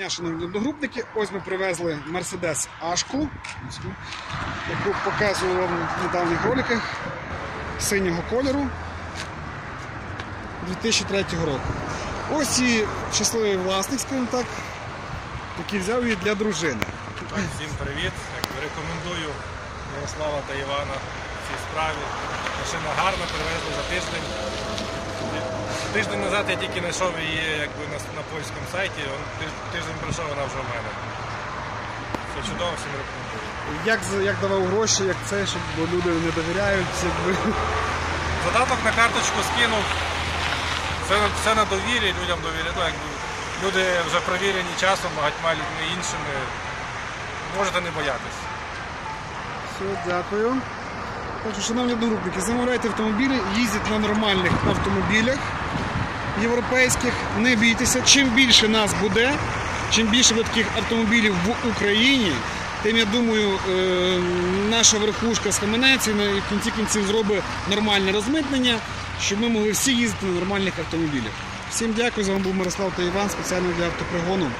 Дня, Шановні одногрупники, ось ми привезли Mercedes Ашку, яку показував вам в недавніх роликах синього кольору 2003 року. Ось і щасливий власник, скажімо так, який взяв її для дружини. Всім привіт. Рекомендую Ярослава та Івана в цій справі. Машина гарна, привезли за тиждень. Тиждень назад я тільки знайшов її якби, на, на польському сайті. Тиждень пройшов, вона вже в мене. Все чудово, всім рекомендую. Як, як давав гроші, як це, щоб бо люди не довіряють, якби. Задаток на карточку скинув. Все, на- на довірі, людям довіряю. Ну, якби, люди вже провірені часом, багатьма людьми іншими. Можете не боятися. Все, дякую. Так що, шановні одногрупники, замовляйте автомобілі, їздять на нормальних автомобілях європейських. Не бійтеся, чим більше нас буде, чим більше буде таких автомобілів в Україні, тим я думаю, е, наша верхушка схаменеться і в кінці кінців зробить нормальне розмитнення, щоб ми могли всі їздити на нормальних автомобілях. Всім дякую, з вами був Мирослав та Іван, спеціально для автопригону.